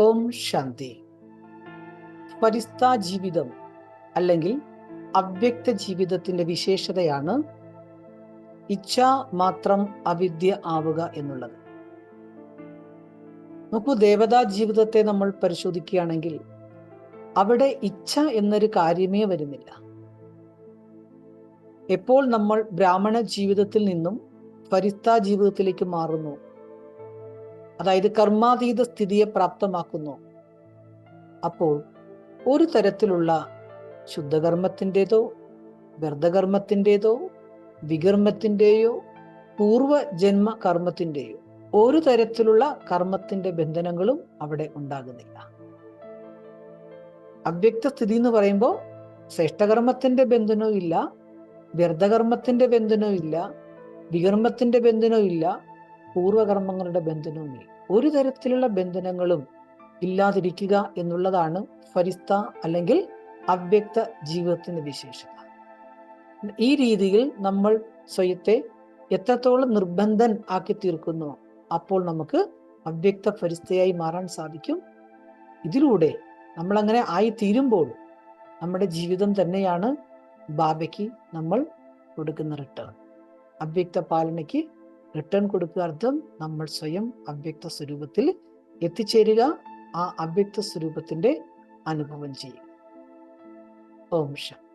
ഓം ശാന്തി. പരിസ്ഥ ജീവിതം അല്ലെങ്കിൽ അവ്യക്ത ജീവിതത്തിന്റെ വിശേഷതയാണ് ഇച്ഛ മാത്രം അവിദ്യ ആവുക എന്നുള്ളത്. നോക്കൂ ദേവതാ ജീവിതത്തെ നമ്മൾ പരിശോധിക്കുകയാണെങ്കിൽ അവിടെ ഇച്ഛ എന്നൊരു കാര്യമേ വരുന്നില്ല. എപ്പോൾ നമ്മൾ ബ്രാഹ്മണ ജീവിതത്തിൽ നിന്നും പരിസ്ഥ ജീവിതത്തിലേക്ക് മാറുന്നു അതായത് കർമാതീത സ്ഥിതിയെ പ്രാപ്തമാക്കുന്നു. അപ്പോൾ ഒരു തരത്തിലുള്ള ശുദ്ധകർമ്മത്തിന്റെതോ വ്യർത്ഥകർമ്മത്തിന്റെതോ വികർമ്മത്തിന്റെയോ പൂർവജന്മ കർമ്മത്തിന്റെയോ ഒരു തരത്തിലുള്ള കർമ്മത്തിന്റെ ബന്ധനങ്ങളും അവിടെ ഉണ്ടാകുന്നില്ല. അവ്യക്ത സ്ഥിതി എന്ന് പറയുമ്പോൾ ശ്രേഷ്ഠകർമ്മത്തിന്റെ ബന്ധനവും ഇല്ല വ്യർത്ഥകർമ്മത്തിന്റെ ബന്ധനവും ഇല്ല വികർമ്മത്തിന്റെ ബന്ധനവും ഇല്ല പൂർവകർമ്മങ്ങളുടെ ബന്ധനവുമില്ല ഒരു തരത്തിലുള്ള ബന്ധനങ്ങളും ഇല്ലാതിരിക്കുക എന്നുള്ളതാണ് ഫരിസ്ത അല്ലെങ്കിൽ അവ്യക്ത ജീവിതത്തിന്റെ വിശേഷത. ഈ രീതിയിൽ നമ്മൾ സ്വയത്തെ എത്രത്തോളം നിർബന്ധൻ ആക്കി തീർക്കുന്നു അപ്പോൾ നമുക്ക് അവ്യക്ത ഫരിസ്തയായി മാറാൻ സാധിക്കും. ഇതിലൂടെ നമ്മൾ അങ്ങനെ ആയി തീരുമ്പോൾ നമ്മുടെ ജീവിതം തന്നെയാണ് ബാബയ്ക്ക് നമ്മൾ കൊടുക്കുന്ന റിട്ടേൺ അവ്യക്ത പാലനയ്ക്ക് റിട്ടേൺ കൊടുക്കുക അർത്ഥം നമ്മൾ സ്വയം അവ്യക്ത സ്വരൂപത്തിൽ എത്തിച്ചേരുക ആ അവ്യക്ത സ്വരൂപത്തിന്റെ അനുഭവം ചെയ്യുക. ഓം ശാന്തി